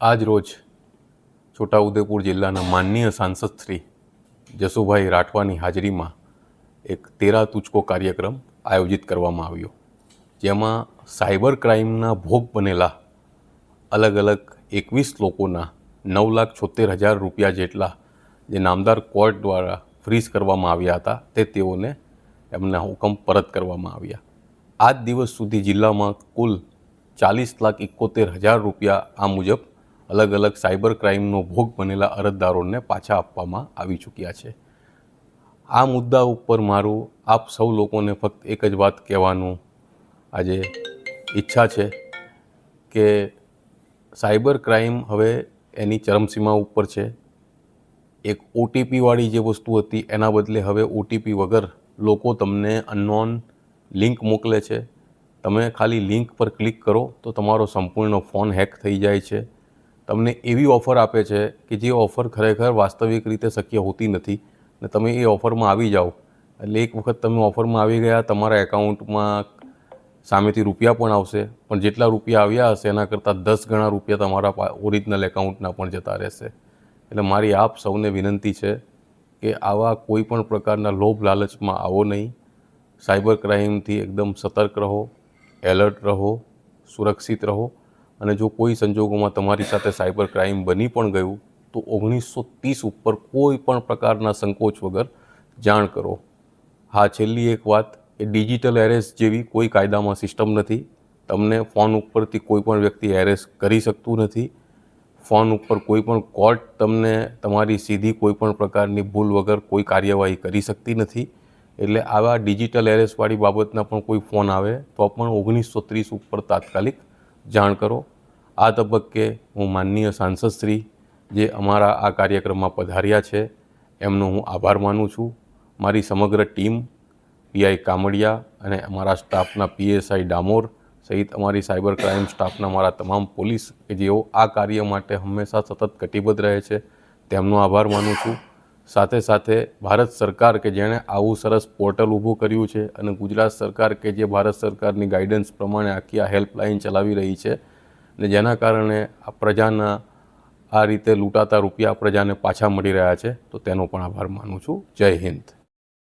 આજ રોજ છોટાઉદેપુર જિલ્લાના માનનીય સાંસદ શ્રી જસુભાઈ રાઠવાની હાજરીમાં એક તેરા તુચકો કાર્યક્રમ આયોજિત કરવામાં આવ્યો. જેમાં સાયબર ક્રાઇમના ભોગ બનેલા અલગ અલગ એકવીસ લોકોના નવ લાખ છોતેર હજાર રૂપિયા જેટલા જે નામદાર કોર્ટ દ્વારા ફ્રીઝ કરવામાં આવ્યા હતા, તે તેઓને એમના હુકમ પરત કરવામાં આવ્યા. આજ દિવસ સુધી જિલ્લામાં કુલ ચાલીસ લાખ એકોતેર હજાર રૂપિયા આ મુજબ અલગ અલગ સાયબર ક્રાઇમનો ભોગ બનેલા અરજદારોને પાછા આપવામાં આવી ચૂક્યા છે. આ મુદ્દા ઉપર મારું, આપ સૌ લોકોને ફક્ત એક જ વાત કહેવાનું આજે ઈચ્છા છે કે સાયબર ક્રાઇમ હવે એની ચરમસીમા ઉપર છે. એક ઓટીપીવાળી જે વસ્તુ હતી, એના બદલે હવે ઓટીપી વગર લોકો તમને અનનોન લિંક મોકલે છે. તમે ખાલી લિંક પર ક્લિક કરો તો તમારો સંપૂર્ણ ફોન હેક થઈ જાય છે. તમને એવી ઓફર આપે છે કે જે ઓફર ખરેખર વાસ્તવિક રીતે શક્ય હોતી નથી ને તમે એ ઓફરમાં આવી જાઓ. એટલે એક વખત તમે ઓફરમાં આવી ગયા, તમારા એકાઉન્ટમાં સામેથી રૂપિયા પણ આવશે, પણ જેટલા રૂપિયા આવ્યા હશે, એના કરતાં દસ ગણા રૂપિયા તમારા ઓરિજિનલ એકાઉન્ટના પણ જતા રહેશે. એટલે મારી આપ સૌને વિનંતી છે કે આવા કોઈ પણ પ્રકારના લોભ લાલચમાં આવો નહીં. સાયબર ક્રાઇમથી એકદમ સતર્ક રહો, એલર્ટ રહો, સુરક્ષિત રહો. અને જો કોઈ સંજોગોમાં તમારી સાથે સાયબર ક્રાઇમ બની પણ ગયું, તો ઓગણીસો ત્રીસ ઉપર કોઈ પણ પ્રકારના સંકોચ વગર જાણ કરો. હા, છેલ્લી એક વાત, એ ડિજિટલ એરેસ્ટ જેવી કોઈ કાયદામાં સિસ્ટમ નથી. તમને ફોન ઉપરથી કોઈ પણ વ્યક્તિ એરેસ્ટ કરી શકતું નથી. ફોન ઉપર કોઈ પણ કોર્ટ તમને તમારી સીધી કોઈ પણ પ્રકારની ભૂલ વગર કોઈ કાર્યવાહી કરી શકતી નથી. એટલે આવા ડિજિટલ એરેસ્ટવાળી બાબતના પણ કોઈ ફોન આવે, તો પણ ઓગણીસો ત્રીસ ઉપર તાત્કાલિક જાણ કરો. આ તબક્કે હું માનનીય સાંસદશ્રી જે અમારા આ કાર્યક્રમમાં પધાર્યા છે, એમનો હું આભાર માનું છું. મારી સમગ્ર ટીમ, પીઆઈ કામડિયા અને અમારા સ્ટાફના પીએસઆઈ ડામોર સહિત અમારી સાયબર ક્રાઇમ સ્ટાફના મારા તમામ પોલીસ કે જેઓ આ કાર્ય માટે હંમેશા સતત કટિબદ્ધ રહે છે, તેમનો આભાર માનું છું. સાથે સાથે ભારત સરકાર કે જેણે આવું સરસ પોર્ટલ ઊભું કર્યું છે અને ગુજરાત સરકાર કે જે ભારત સરકારની ગાઈડન્સ પ્રમાણે આખી આ હેલ્પલાઇન ચલાવી રહી છે ને જેના કારણે આ પ્રજાના આ રીતે લૂંટાતા રૂપિયા પ્રજાને પાછા મળી રહ્યા છે, તો તેનો પણ આભાર માનું છું. જય હિન્દ.